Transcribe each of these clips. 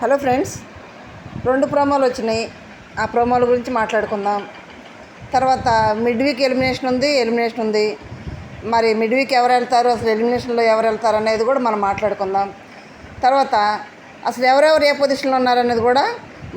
Hello friends రెండు ప్రోమోలు వచ్చినాయి. ఆ ప్రోమోల గురించి మాట్లాడుకుందాం. తర్వాత మిడ్ వీక్ ఎలిమినేషన్ ఉంది ఎలిమినేషన్ ఉంది. మరి మిడ్ వీక్ ఎవరు వెళ్తారు అసలు ఎలిమినేషన్లో ఎవరు వెళ్తారు అనేది కూడా మనం మాట్లాడుకుందాం. తర్వాత అసలు ఎవరెవరు ఏ పొజిషన్లో ఉన్నారనేది కూడా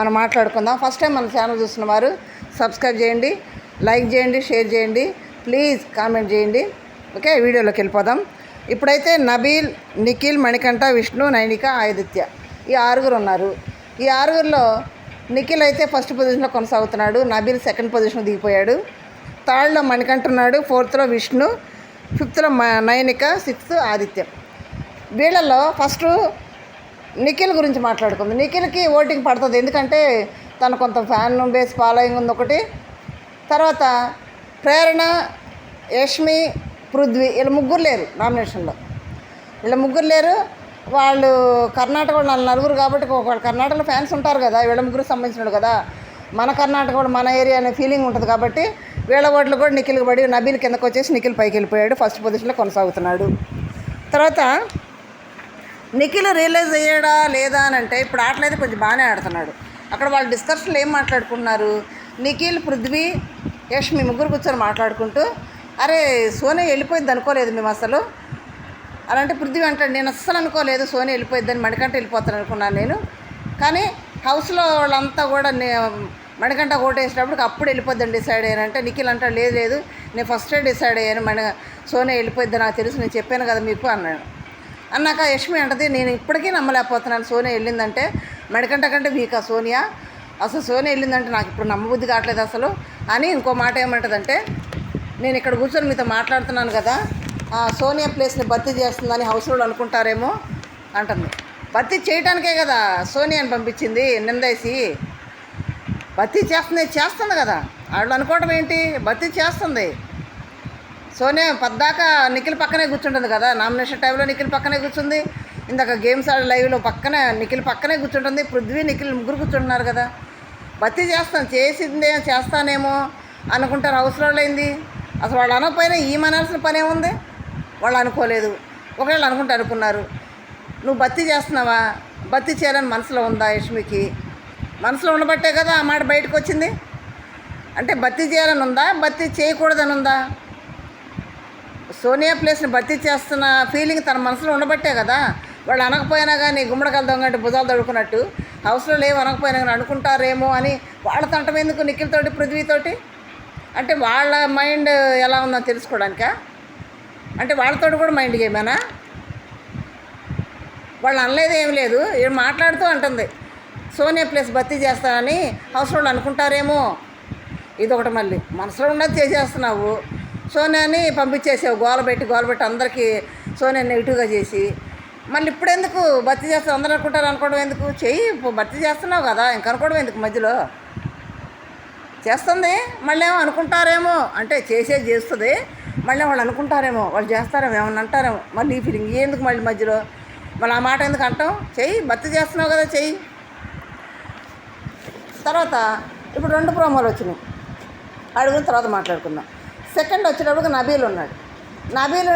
మనం మాట్లాడుకుందాం. ఫస్ట్ టైం మన ఛానల్ చూస్తున్న వారు సబ్స్క్రైబ్ చేయండి లైక్ చేయండి షేర్ చేయండి ప్లీజ్ కామెంట్ చేయండి. ఓకే వీడియోలోకి వెళ్ళిపోదాం. ఇప్పుడైతే నబీల్ నిఖిల్ మణికంఠ విష్ణు నైనిక ఆదిత్య. ఈ ఆరుగురు ఉన్నారు. ఈ ఆరుగురిలో నిఖిల్ అయితే ఫస్ట్ పొజిషన్లో కొనసాగుతున్నాడు. నబీల్ సెకండ్ పొజిషన్లో దిగిపోయాడు. థర్డ్లో మణికంఠ ఉన్నాడు. ఫోర్త్లో విష్ణు. ఫిఫ్త్లో మ సిక్స్త్ ఆదిత్యం. వీళ్ళల్లో ఫస్ట్ నిఖిల్ గురించి మాట్లాడుకుంది. నిఖిల్కి ఓటింగ్ పడుతుంది. ఎందుకంటే తను కొంత ఫ్యాన్ బేస్ ఫాలోయింగ్ ఉంది ఒకటి. తర్వాత ప్రేరణ యష్మి పృథ్వీ వీళ్ళు ముగ్గురు లేరు నామినేషన్లో. వీళ్ళ ముగ్గురు లేరు. వాళ్ళు కర్ణాటక వాళ్ళు నలుగురు నలుగురు కాబట్టి ఒక కర్ణాటకలో ఫ్యాన్స్ ఉంటారు కదా వీళ్ళ ముగ్గురు సంబంధించినాడు కదా. మన కర్ణాటక కూడా మన ఏరియా అనే ఫీలింగ్ ఉంటుంది కాబట్టి వీళ్ళ ఓట్లు కూడా నిఖిల్కి పడి నబీల్ కిందకు వచ్చేసి నిఖిల్ పైకి వెళ్ళిపోయాడు ఫస్ట్ పొజిషన్లో కొనసాగుతున్నాడు. తర్వాత నిఖిల్ రియలైజ్ అయ్యాడా లేదా అని అంటే ఇప్పుడు ఆటలైతే కొంచెం బాగానే ఆడుతున్నాడు. అక్కడ వాళ్ళు డిస్కషన్లు ఏం మాట్లాడుకున్నారు? నిఖిల్ పృథ్వీ యష్ మీ ముగ్గురు కూర్చొని మాట్లాడుకుంటూ అరే సోనే వెళ్ళిపోయింది అనుకోలేదు మేము అసలు. అలాంటి పృథ్వీ అంటాడు నేను అస్సలు అనుకోలేదు సోనీ వెళ్ళిపోయిద్దని మణికంట వెళ్ళిపోతాను అనుకున్నాను నేను. కానీ హౌస్లో వాళ్ళంతా కూడా నే మణికంట ఓటేసినప్పుడు అప్పుడు వెళ్ళిపోద్దని డిసైడ్ అయ్యానంటే నిఖిల్ అంటాడు లేదు లేదు నేను ఫస్టే డిసైడ్ అయ్యాను మణి సోనీ వెళ్ళిపోద్ది నాకు తెలుసు నేను చెప్పాను కదా మీకు అన్నాడు. అన్నాక యష్మి అంటది నేను ఇప్పటికీ నమ్మలేకపోతున్నాను సోనియా వెళ్ళిందంటే మణికంట కంటే వీకా సోనియా? అసలు సోనియా వెళ్ళిందంటే నాకు ఇప్పుడు నమ్మబుద్ధి కావట్లేదు అసలు. అని ఇంకో మాట ఏమంటదంటే నేను ఇక్కడ కూర్చొని మీతో మాట్లాడుతున్నాను కదా సోనియా ప్లేస్ని భర్తీ చేస్తుందని హౌస్ వాళ్ళు అనుకుంటారేమో అంటుంది. భర్తీ చేయడానికే కదా సోనియాని పంపించింది నిందేసి భర్తీ చేస్తుంది చేస్తుంది కదా. వాళ్ళు అనుకోవడం ఏంటి? భర్తీ చేస్తుంది. సోనియా పద్దాకా నిఖిల్ పక్కనే కూర్చుంటుంది కదా. నామినేషన్ టైంలో నిఖిల్ పక్కనే కూర్చుంది. ఇందాక గేమ్స్ ఆడే లైవ్లో పక్కనే నిఖిల్ పక్కనే కూర్చుంటుంది. పృథ్వీ నిఖిల్ ముగ్గురు కూర్చుంటున్నారు కదా. భర్తీ చేస్తాను చేసిందే చేస్తానేమో అనుకుంటారు హౌస్లో అయింది. అసలు వాళ్ళు అనకపోయినా ఈ అనాల్సిన పనే ఉంది వాళ్ళు అనుకోలేదు. ఒకవేళ అనుకుంటే అనుకున్నారు. నువ్వు భర్తీ చేస్తున్నావా? భర్తీ చేయాలని మనసులో ఉందా యష్మికి? మనసులో ఉండబట్టే కదా ఆ మాట బయటకు వచ్చింది. అంటే భర్తీ చేయాలని ఉందా? భర్తీ చేయకూడదని ఉందా? సోనియా ప్లేస్ని భర్తీ చేస్తున్న ఫీలింగ్ తన మనసులో ఉండబట్టే కదా. వాళ్ళు అనకపోయినా కానీ గుమ్మడికాయలు దొంగంటే భుజాలు తడుకున్నట్టు. హౌస్లో లేవు అనకపోయినా కానీ అనుకుంటారేమో అని వాళ్ళ తంటం ఎందుకు నిఖిల్తోటి పృథ్వీతోటి? అంటే వాళ్ళ మైండ్ ఎలా ఉందో తెలుసుకోవడానికా? అంటే వాళ్ళతో కూడా మైండ్ గేమేనా వాళ్ళు అనలేదు ఏం లేదు. ఏం మాట్లాడుతూ అంటుంది. సోనియా ప్లేస్ భర్తీ చేస్తానని హౌస్ వాళ్ళు అనుకుంటారేమో. ఇదొకటి మళ్ళీ. మనసులో ఉన్నది చేసేస్తున్నావు. సోనియాని పంపించేసావు. గోల పెట్టి గోల పెట్టి అందరికీ సోనియా నెగిటివ్గా చేసి. మళ్ళీ ఇప్పుడు ఎందుకు భర్తీ చేస్తావు? అందరూ అనుకుంటారు అనుకోవడం ఎందుకు? చెయ్యి భర్తీ చేస్తున్నావు కదా. ఇంక అనుకోవడం ఎందుకు మధ్యలో? చేస్తుంది. మళ్ళీ ఏమో అనుకుంటారేమో. అంటే చేసేది చేస్తుంది. మళ్ళీ వాళ్ళు అనుకుంటారేమో వాళ్ళు చేస్తారేమో ఏమన్నా అంటారేమో. మళ్ళీ ఈ ఫీలింగ్ ఎందుకు మళ్ళీ మధ్యలో? మళ్ళీ ఆ మాట ఎందుకు అంటాం? చెయ్యి భర్తీ చేస్తున్నావు కదా చెయ్యి. తర్వాత ఇప్పుడు రెండు ప్రోమోలు వచ్చినాయి. అడుగున తర్వాత మాట్లాడుకుందాం. సెకండ్ వచ్చేటప్పుడు నబీల్ ఉన్నాడు. నబీల్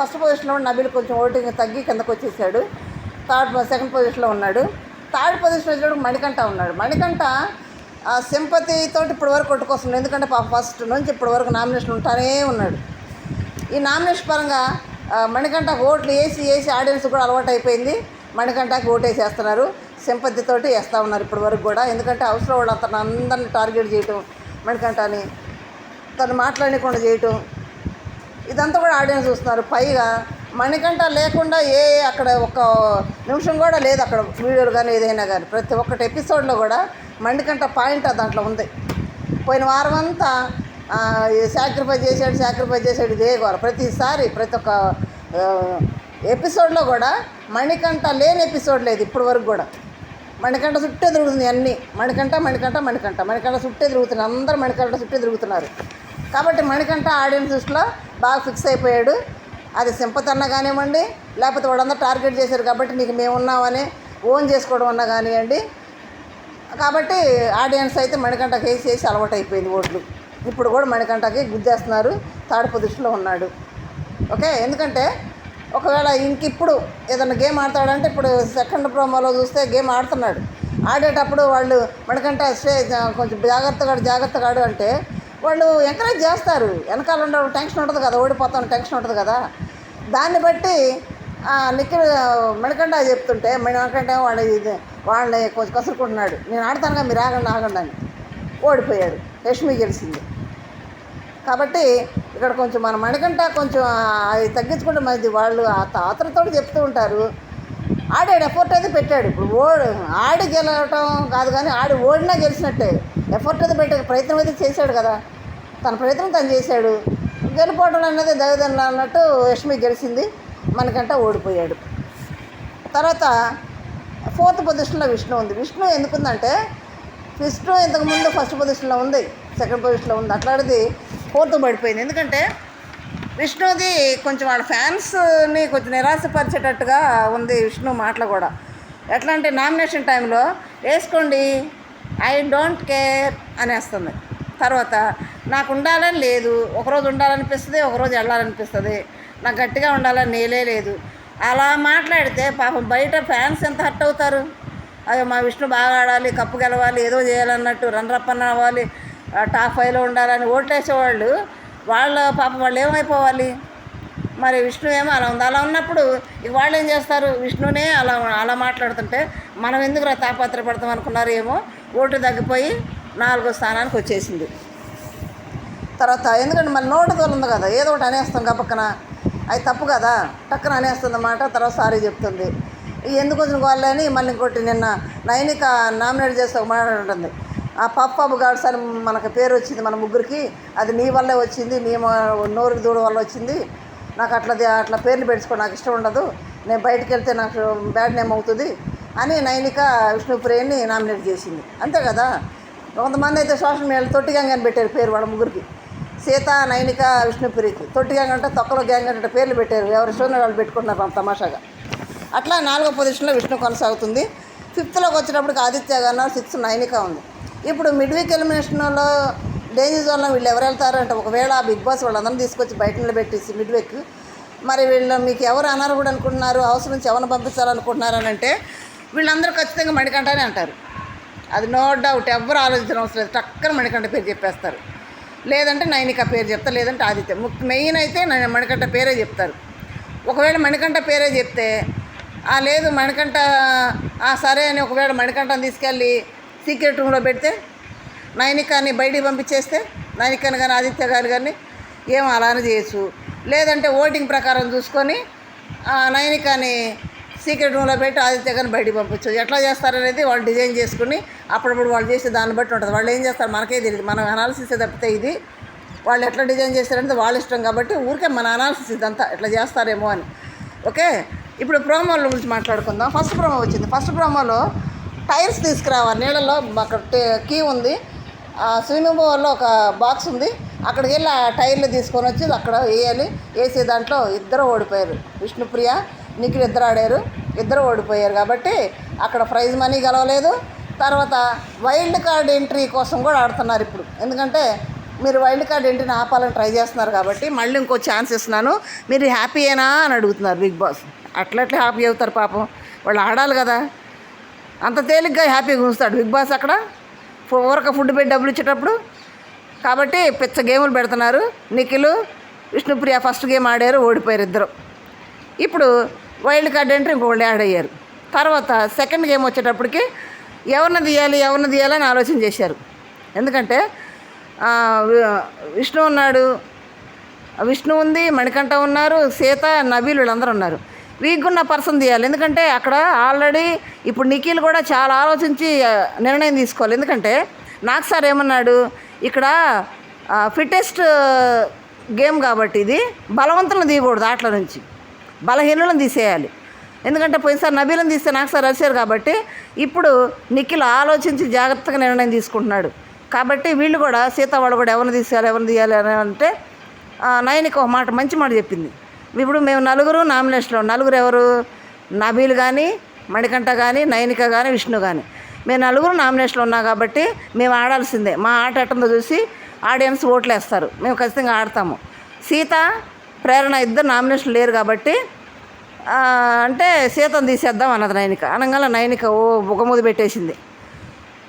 ఫస్ట్ పొజిషన్లో నబీలు నబీల్ కొంచెం ఓటింగ్ తగ్గి కిందకు వచ్చేసాడు. థర్డ్ సెకండ్ పొజిషన్లో ఉన్నాడు. థర్డ్ పొజిషన్ వచ్చేటప్పుడు మణికంఠ ఉన్నాడు. మణికంఠ సింపతితో ఇప్పటి వరకు కొట్టుకొస్తున్నాడు. ఎందుకంటే పాప ఫస్ట్ నుంచి ఇప్పటి వరకు నామినేషన్ ఉంటానే ఉన్నాడు. ఈ నామినేషన్ పరంగా మణికంట మణికంఠకు ఓట్లు వేసి వేసి ఆడియన్స్ కూడా అలవాటు అయిపోయింది మణికంటకి ఓటేసేస్తున్నారు. వేసేస్తున్నారు సింపతితోటి వేస్తూ ఉన్నారు ఇప్పటి వరకు కూడా. ఎందుకంటే అవసరం వాళ్ళు అతను అందరిని టార్గెట్ చేయటం మణికంఠని తను మాట్లాడకుండా చేయటం ఇదంతా కూడా ఆడియన్స్ చూస్తున్నారు. పైగా మణికంఠ లేకుండా ఏ అక్కడ ఒక నిమిషం కూడా లేదు అక్కడ వీడియోలు కానీ ఏదైనా కానీ. ప్రతి ఒక్కటి ఎపిసోడ్లో కూడా మణికంఠ పాయింట్ దాంట్లో ఉంది. పోయిన వారం అంతా సాక్రిఫైస్ చేశాడు సాక్రిఫైస్ చేశాడు ఇదే గోల ప్రతిసారి ప్రతి ఒక్క ఎపిసోడ్లో కూడా మణికంఠ లేని ఎపిసోడ్ లేదు ఇప్పటి వరకు కూడా. మణికంఠ చుట్టే తిరుగుతుంది అన్నీ. మణికంఠ మణికంఠ మణికంఠ. మణికంఠ చుట్టే తిరుగుతున్నారు. అందరూ మణికంఠ చుట్టే తిరుగుతున్నారు. కాబట్టి మణికంఠ ఆడియన్స్ దృష్టిలో బాగా ఫిక్స్ అయిపోయాడు. అది సింపతి అన్న కానివ్వండి లేకపోతే వాళ్ళందరూ టార్గెట్ చేశారు కాబట్టి నీకు మేమున్నామని ఓన్ చేసుకోవడం అన్నా కానివ్వండి. కాబట్టి ఆడియన్స్ అయితే మణికంఠ కేసు వేసి అలవాటు అయిపోయింది ఓట్లు. ఇప్పుడు కూడా మణికంఠకి గుద్దేస్తున్నారు. థర్డ్ పొజిషన్లో ఉన్నాడు. ఓకే? ఎందుకంటే ఒకవేళ ఇంక ఇప్పుడు ఏదైనా గేమ్ ఆడతాడంటే ఇప్పుడు సెకండ్ ప్రోమోలో చూస్తే గేమ్ ఆడుతున్నాడు. ఆడేటప్పుడు వాళ్ళు మణికంఠ స్టే కొంచెం జాగ్రత్తగా జాగ్రత్తగా ఆడు అంటే వాళ్ళు ఎంకరేజ్ చేస్తారు. వెనకాల ఉండే టెన్షన్ ఉంటుంది కదా ఓడిపోతాను టెన్షన్ ఉంటుంది కదా. దాన్ని బట్టి నిఖిల్ మణికంఠ చెప్తుంటే మణికంఠ వాడు ఇది వాళ్ళని కొంచెం కసురుకుంటున్నాడు. నేను ఆడతానుగా మీరు ఆగండి ఆగండి అని. ఓడిపోయాడు. లక్ష్మి గెలిచింది. కాబట్టి ఇక్కడ కొంచెం మన మణికంట కొంచెం అది తగ్గించుకుంటే మంచిది. వాళ్ళు ఆ తాతలతో చెప్తూ ఉంటారు. ఆడాడు ఎఫర్ట్ అయితే పెట్టాడు. ఇప్పుడు ఓడి ఆడి గెలవటం కాదు కానీ ఆడి ఓడినా గెలిచినట్టే. ఎఫర్ట్ అయితే పెట్టే ప్రయత్నం అయితే చేశాడు కదా. తన ప్రయత్నం తను చేశాడు. గెలిపోవడం అనేది దయదన్న అన్నట్టు యష్మి గెలిచింది. మనకంట ఓడిపోయాడు. తర్వాత ఫోర్త్ పొజిషన్లో విష్ణు ఉంది. విష్ణు ఎందుకుందంటే విష్ణు ఇంతకుముందు ఫస్ట్ పొజిషన్లో ఉంది సెకండ్ పొజిషన్లో ఉంది. అట్లాంటిది ఫోర్త్ పడిపోయింది. ఎందుకంటే విష్ణుది కొంచెం వాళ్ళ ఫ్యాన్స్ని కొంచెం నిరాశపరిచేటట్టుగా ఉంది విష్ణు మాటలు కూడా. ఎట్లా అంటే నామినేషన్ టైంలో వేసుకోండి ఐ డోంట్ కేర్ అనేస్తుంది. తర్వాత నాకు ఉండాలని లేదు ఒకరోజు ఉండాలనిపిస్తుంది ఒకరోజు వెళ్ళాలనిపిస్తుంది. నాకు గట్టిగా ఉండాలని నేలే లేదు. అలా మాట్లాడితే పాపం బయట ఫ్యాన్స్ ఎంత హర్ట్ అవుతారు? అయ్యో మా విష్ణు బాగా ఆడాలి కప్పు గెలవాలి ఏదో చేయాలన్నట్టు రన్ రప్పన్ అవ్వాలి టాప్ ఫైవ్లో ఉండాలని ఓట్లేసేవాళ్ళు. వాళ్ళ పాప వాళ్ళు ఏమైపోవాలి? మరి విష్ణు ఏమో అలా ఉంది. అలా ఉన్నప్పుడు ఇక వాళ్ళు ఏం చేస్తారు? విష్ణునే అలా అలా మాట్లాడుతుంటే మనం ఎందుకు రా తాపత్రపడతాం అనుకున్నారు ఏమో ఓటు తగ్గిపోయి నాలుగో స్థానానికి వచ్చేసింది. తర్వాత ఎందుకంటే మన నోటు తోలుంది కదా ఏదో ఒకటి అనేస్తాం గబక్కన. అది తప్పు కదా టక్కన అనేస్తుంది అన్నమాట తర్వాత సారీ చెప్తుంది. ఎందుకు వచ్చిన వాళ్ళని? మళ్ళీ ఇంకోటి నిన్న నైనిక నామినేట్ చేస్తే ఒక మాట ఉంటుంది ఆ పప్పు గాడ్స్ అని మనకు పేరు వచ్చింది మన ముగ్గురికి అది నీ వల్లే వచ్చింది నీ నోరు దూడ వల్ల వచ్చింది. నాకు అట్లా అట్లా పేర్లు పెట్టుకో నాకు ఇష్టం ఉండదు. నేను బయటికి వెళ్తే నాకు బ్యాడ్ నేమ్ అవుతుంది అని నైనిక విష్ణుప్రియని నామినేట్ చేసింది. అంతే కదా? కొంతమంది అయితే సోషల్ మీడియాలో తొట్టి గ్యాంగ్ అని పెట్టారు పేరు వాళ్ళ ముగ్గురికి. సీత నైనిక విష్ణుప్రియకి తొట్టి గ్యాంగ్ అంటే తొక్కలో గ్యాంగ్ అంటే పేర్లు పెట్టారు. ఎవరి ఇష్టం వాళ్ళు పెట్టుకుంటున్నారు తమాషాగా. అట్లా నాలుగో పొజిషన్లో విష్ణు కొనసాగుతుంది. ఫిఫ్త్లోకి వచ్చేటప్పటికి ఆదిత్య గారు సిక్స్త్ నైనిక ఉంది. ఇప్పుడు మిడ్ వీక్ ఎలిమినేషన్లో డేంజర్ జోన్లో వీళ్ళు ఎవరు వెళ్తారు అంటే ఒకవేళ ఆ బిగ్ బాస్ వాళ్ళందరినీ తీసుకొచ్చి బయట నిలబెట్టేసి మిడ్ వీక్ మరి వీళ్ళు మీకు ఎవరు అనర్హుడు అనుకుంటున్నారు హౌస్ నుంచి ఎవరిని పంపించాలనుకుంటున్నారు అని అంటే వీళ్ళందరూ ఖచ్చితంగా మణికంఠనే అంటారు. అది నో డౌట్ ఎవ్వరు ఆలోచించడం అవసరం లేదు టక్కన మణికంఠ పేరు చెప్పేస్తారు. లేదంటే నైనిక పేరు చెప్తారు లేదంటే ఆదిత్య. ముఖ్య మెయిన్ అయితే నై- మణికంఠ పేరే చెప్తారు. ఒకవేళ మణికంఠ పేరే చెప్తే లేదు మణికంట ఆ సరే అని ఒకవేళ మణికంఠని తీసుకెళ్ళి సీక్రెట్ రూమ్లో పెడితే నైనికాని బయటికి పంపించేస్తే నైనికాని కానీ ఆదిత్య గారు కానీ ఏం అలానే చేయొచ్చు. లేదంటే ఓటింగ్ ప్రకారం చూసుకొని నైనికాని సీక్రెట్ రూమ్లో పెట్టి ఆదిత్య గారిని బయటికి పంపించు. ఎట్లా చేస్తారనేది వాళ్ళు డిజైన్ చేసుకుని అప్పుడప్పుడు వాళ్ళు చేసే దాన్ని బట్టి ఉంటుంది. వాళ్ళు ఏం చేస్తారు మనకే తెలియదు మనం అనాలిసిస్ తప్పితే ఇది వాళ్ళు ఎట్లా డిజైన్ చేస్తారంటే వాళ్ళ ఇష్టం కాబట్టి ఊరికే మన అనాలిసిస్ ఇదంతా ఎట్లా చేస్తారేమో అని. ఓకే? ఇప్పుడు ప్రోమోల గురించి మాట్లాడుకుందాం. ఫస్ట్ ప్రోమో వచ్చింది. ఫస్ట్ ప్రోమోలో టైర్స్ తీసుకురావాలి. నీళ్ళలో అక్కడ టే- కీ ఉంది. ఆ స్విమ్మింగ్ పూల్లో ఒక బాక్స్ ఉంది. అక్కడికి వెళ్ళి ఆ టైర్లు తీసుకొని వచ్చి అక్కడ వేయాలి. వేసే దాంట్లో ఇద్దరు ఓడిపోయారు. విష్ణుప్రియ నిఖిల్ ఇద్దరు ఆడారు. ఇద్దరు ఓడిపోయారు కాబట్టి అక్కడ ప్రైజ్ మనీ గెలవలేదు. తర్వాత వైల్డ్ కార్డ్ ఎంట్రీ కోసం కూడా ఆడుతున్నారు ఇప్పుడు. ఎందుకంటే మీరు వైల్డ్ కార్డ్ ఎంట్రీని ఆపాలని ట్రై చేస్తున్నారు కాబట్టి మళ్ళీ ఇంకో ఛాన్స్ ఇస్తున్నాను. మీరు హ్యాపీయేనా అని అడుగుతున్నారు బిగ్ బాస్. అట్లట్లే హ్యాపీ అవుతారు పాపం. వాళ్ళు ఆడాలి కదా. అంత తేలిగ్గా హ్యాపీగా ఉంచుతాడు. బిగ్ బాస్ అక్కడ ఊరక ఫుడ్ పెట్టి డబ్బులు ఇచ్చేటప్పుడు కాబట్టి పిచ్చ గేములు పెడుతున్నారు. నిఖిల్ విష్ణుప్రియ ఫస్ట్ గేమ్ ఆడారు ఓడిపోయారు ఇద్దరు. ఇప్పుడు వైల్డ్ కార్డ్ అంటే ఇంకొకళ్ళు యాడ్ అయ్యారు. తర్వాత సెకండ్ గేమ్ వచ్చేటప్పటికి ఎవరిని తీయాలి ఎవరిని తీయాలని ఆలోచన చేశారు. ఎందుకంటే విష్ణు ఉన్నాడు. విష్ణు ఉంది మణికంఠ ఉన్నారు సీత నబీలు వీళ్ళందరూ ఉన్నారు. వీకున్న పర్సన్ తీయాలి. ఎందుకంటే అక్కడ ఆల్రెడీ ఇప్పుడు నిఖిల్ కూడా చాలా ఆలోచించి నిర్ణయం తీసుకోవాలి. ఎందుకంటే నాకు సార్ ఏమన్నాడు ఇక్కడ ఫిట్టెస్ట్ గేమ్ కాబట్టి ఇది బలవంతులను తీయకూడదు ఆటల నుంచి. బలహీనులను తీసేయాలి. ఎందుకంటే పోయినసారి నబీలను తీస్తే నాకు సార్ అరిచారు కాబట్టి ఇప్పుడు నిఖిల్ ఆలోచించి జాగ్రత్తగా నిర్ణయం తీసుకుంటున్నాడు. కాబట్టి వీళ్ళు కూడా సీత వాళ్ళు కూడా ఎవరిని తీసేయాలి ఎవరిని తీయాలి అని అంటే నయనికి ఒక మాట మంచి మాట చెప్పింది. ఇప్పుడు మేము నలుగురు నామినేషన్లో నలుగురు ఎవరు? నబీల్ కానీ మణికంఠ కానీ నయనిక కానీ విష్ణు కానీ మేము నలుగురు నామినేషన్లో ఉన్నాం కాబట్టి మేము ఆడాల్సిందే. మా ఆట ఎట్టందో చూసి ఆడియన్స్ ఓట్లు వేస్తారు మేము ఖచ్చితంగా ఆడతాము. సీత ప్రేరణ ఇద్దరు నామినేషన్ లేరు కాబట్టి అంటే సీతను తీసేద్దాం అన్నది నైనిక. అనగానే నైనిక ఓ బుగముది పెట్టేసింది.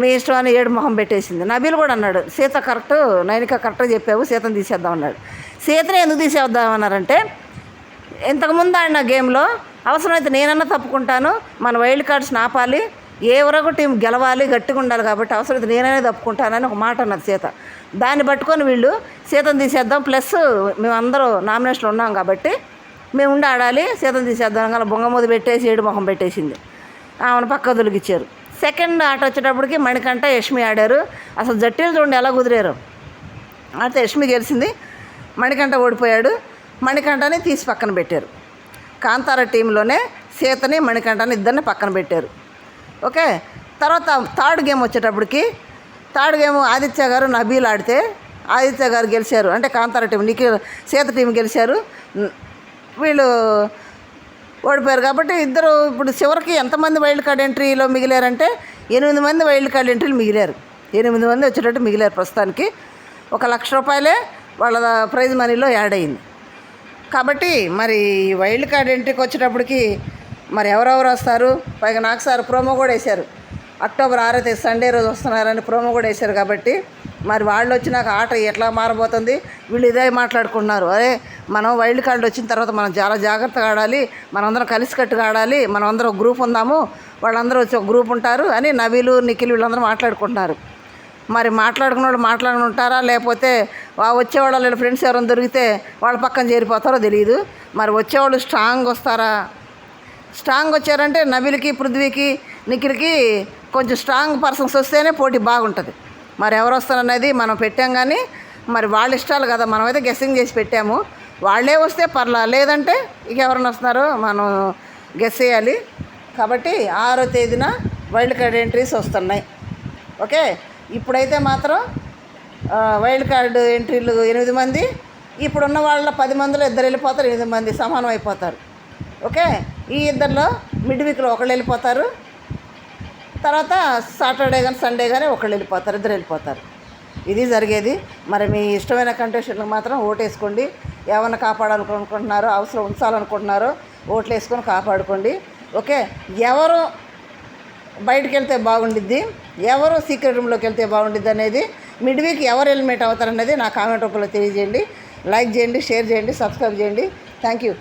మీ ఇష్టం అని ఏడు మొహం పెట్టేసింది. నబీల్ కూడా అన్నాడు సీత కరెక్ట్ నైనిక కరెక్ట్గా చెప్పావు సీతను తీసేద్దాం అన్నాడు. సీతను ఎందుకు తీసేద్దాం అన్నారంటే ఇంతకుముందు ఆడిన గేమ్లో అవసరమైతే నేనన్నా తప్పుకుంటాను. మన వైల్డ్ కార్డ్స్ ఆపాలి ఏ వరకు టీం గెలవాలి గట్టిగా ఉండాలి కాబట్టి అవసరమైతే నేననే తప్పుకుంటానని ఒక మాట అన్నది సీత. దాన్ని పట్టుకొని వీళ్ళు సీతను తీసేద్దాం. ప్లస్ మేమందరూ నామినేషన్లో ఉన్నాం కాబట్టి మేము ఉండి ఆడాలి. సీతను తీసేద్దాం అలా బొంగమూది పెట్టేసి ఏడు మొహం పెట్టేసింది. ఆమెను పక్క దొలికిచ్చారు సెకండ్ ఆట వచ్చేటప్పటికి మణికంఠ యష్మి ఆడారు. అసలు జట్టీలు చూడండి ఎలా కుదిరారు. ఆడితే యష్మి గెలిచింది. మణికంఠ ఓడిపోయాడు. మణికంఠని తీసి పక్కన పెట్టారు. కాంతార టీంలోనే సీతని మణికంఠని ఇద్దరిని పక్కన పెట్టారు. ఓకే? తర్వాత థర్డ్ గేమ్ వచ్చేటప్పటికి థర్డ్ గేమ్ ఆదిత్య గారు నబీల్ ఆడితే ఆదిత్య గారు గెలిచారు. అంటే కాంతార టీం నిఖిల్ సీత టీం గెలిచారు. వీళ్ళు ఓడిపోయారు కాబట్టి ఇద్దరు ఇప్పుడు చివరికి ఎంతమంది వైల్డ్ కార్డ్ ఎంట్రీలో మిగిలారంటే ఎనిమిది మంది వైల్డ్ కార్డ్ ఎంట్రీలు మిగిలారు. ఎనిమిది మంది వచ్చేటట్టు మిగిలారు ప్రస్తుతానికి. ఒక లక్ష రూపాయలే వాళ్ళ ప్రైజ్ మనీలో యాడ్ అయింది. కాబట్టి మరి వైల్డ్ కార్డ్ ఎంట్రీకి వచ్చేటప్పటికి మరి ఎవరెవరు వస్తారు? పైగా నాకు సార్ ప్రోమో కూడా వేశారు. అక్టోబర్ ఆరో తేదీ సండే రోజు వస్తున్నారని ప్రోమో కూడా వేశారు కాబట్టి మరి వాళ్ళు వచ్చినాక ఆట ఎట్లా మారబోతుంది? వీళ్ళు ఇదే మాట్లాడుకుంటున్నారు. అరే మనం వైల్డ్ కార్డు వచ్చిన తర్వాత మనం చాలా జాగ్రత్తగా ఆడాలి మనందరం కలిసికట్టుగా ఆడాలి మనం అందరం ఒక గ్రూప్ ఉందాము వాళ్ళందరూ వచ్చి ఒక గ్రూప్ ఉంటారు అని నవీలు నిఖిల్ వీళ్ళందరూ మాట్లాడుకుంటున్నారు. మరి మాట్లాడుకున్న వాళ్ళు మాట్లాడుకుని ఉంటారా? లేకపోతే వా- వచ్చేవాళ్ళు వీళ్ళ ఫ్రెండ్స్ ఎవరైనా దొరికితే వాళ్ళ పక్కన చేరిపోతారో తెలియదు మరి వచ్చేవాళ్ళు స్ట్రాంగ్ వస్తారా? స్ట్రాంగ్ వచ్చారంటే నవిలికి పృథ్వీకి నిఖిల్కి కొంచెం స్ట్రాంగ్ పర్సన్స్ వస్తేనే పోటీ బాగుంటుంది. మరి ఎవరు వస్తారనేది మనం పెట్టాం కానీ మరి వాళ్ళ ఇష్టాలు కదా మనమైతే గెస్సింగ్ చేసి పెట్టాము. వాళ్ళే వస్తే పర్లా లేదంటే ఇక ఎవరైనా వస్తున్నారో మనం గెస్ చేయాలి. కాబట్టి ఆరో తేదీన వైల్డ్ కార్డ్ ఎంట్రీస్ వస్తున్నాయి. ఓకే? ఇప్పుడైతే మాత్రం వైల్డ్ కార్డు ఎంట్రీలు ఎనిమిది మంది. ఇప్పుడున్న వాళ్ళ పది మందిలో ఇద్దరు వెళ్ళిపోతారు ఎనిమిది మంది సమానం అయిపోతారు. ఓకే? ఈ ఇద్దరిలో మిడ్ వీక్లో ఒకళ్ళు వెళ్ళిపోతారు. తర్వాత సాటర్డే కానీ సండే కానీ ఒకళ్ళు వెళ్ళిపోతారు ఇద్దరు వెళ్ళిపోతారు. ఇది జరిగేది. మరి మీ ఇష్టమైన కంటెస్టెంట్లకు మాత్రం ఓటేసుకోండి. ఏమైనా కాపాడాలనుకుంటున్నారో అవసరం ఉంచాలనుకుంటున్నారో ఓట్లు వేసుకొని కాపాడుకోండి. ఓకే? ఎవరు బయటకు వెళ్తే బాగుండిద్ది ఎవరు సీక్రెట్ రూమ్లోకి వెళ్తే బాగుండిద్ది అనేది మిడ్ వీక్ ఎవరు ఎలిమినేట్ అవుతారనేది నా కామెంట్ రూపంలో తెలియజేయండి. లైక్ చేయండి షేర్ చేయండి సబ్స్క్రైబ్ చేయండి. Thank you.